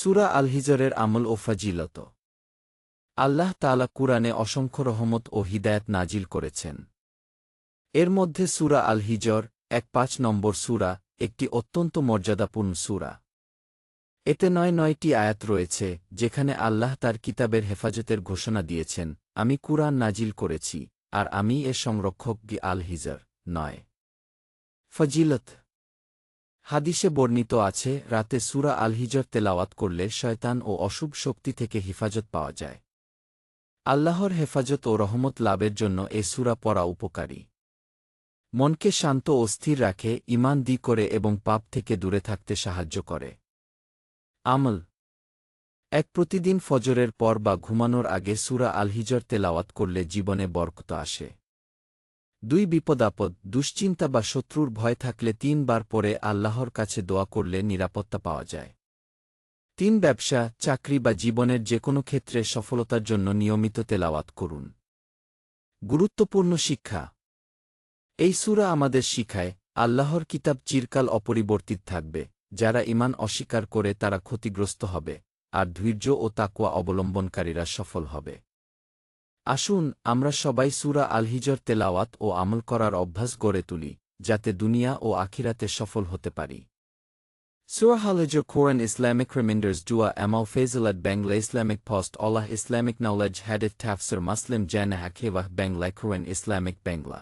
সুরা আল হিজরের আমল ও ফাজিলত। আল্লাহ তালা কুরআনে অসংখ্য রহমত ও হিদায়াত নাজিল করেছেন। এর মধ্যে সুরা আল হিজর এক পাঁচ নম্বর সুরা, একটি অত্যন্ত মর্যাদাপূর্ণ সুরা। এতে নয় নয়টি আয়াত রয়েছে, যেখানে আল্লাহ তার কিতাবের হেফাজতের ঘোষণা দিয়েছেন, আমি কুরআন নাজিল করেছি, আর আমি এর সংরক্ষক গি আল হিজর নয়। ফজিলত হাদিসে বর্ণিত আছে, রাতে সুরা আল হিজর তেলাওয়াত করলে শয়তান ও অশুভ শক্তি থেকে হেফাজত পাওয়া যায়। আল্লাহর হেফাজত ও রহমত লাভের জন্য এ সুরা পড়া উপকারী। মনকে শান্ত ও স্থির রাখে ইমান দি করে এবং পাপ থেকে দূরে থাকতে সাহায্য করে। আমল। এক প্রতিদিন ফজরের পর বা ঘুমানোর আগে সুরা আলহিজর তেলাওয়াত করলে জীবনে বরকত আসে। দুই বিপদাপদ, দুশ্চিন্তা বা শত্রুর ভয় থাকলে তিনবার পরে আল্লাহর কাছে দোয়া করলে নিরাপত্তা পাওয়া যায়। তিন ব্যবসা, চাকরি বা জীবনের যে কোনো ক্ষেত্রে সফলতার জন্য নিয়মিত তেলাওয়াত করুন। গুরুত্বপূর্ণ শিক্ষা। এই সুরা আমাদের শিখায়, আল্লাহর কিতাব চিরকাল অপরিবর্তিত থাকবে, যারা ইমান অস্বীকার করে তারা ক্ষতিগ্রস্ত হবে, আর ধৈর্য ও তাকুয়া অবলম্বনকারীরা সফল হবে। আসুন, আমরা সবাই সুরা আলহিজর তেলাওয়াত ও আমল করার অভ্যাস গড়ে তুলি, যাতে দুনিয়া ও আখিরাতে সফল হতে পারি। সুরা হালেজ কোরআন ইসলামিক রিমিন্ডার্স ডুয়া এমাউ ফেজলাদ বেংলা ইসলামিক ফস্ট অলাহ ইসলামিক নাউলেজ হ্যাডেড ঠ্যাফসর মাসলিম জ্যানাহা খেওয়াহ বেংলা কোরআন ইসলামিক ব্যাংলা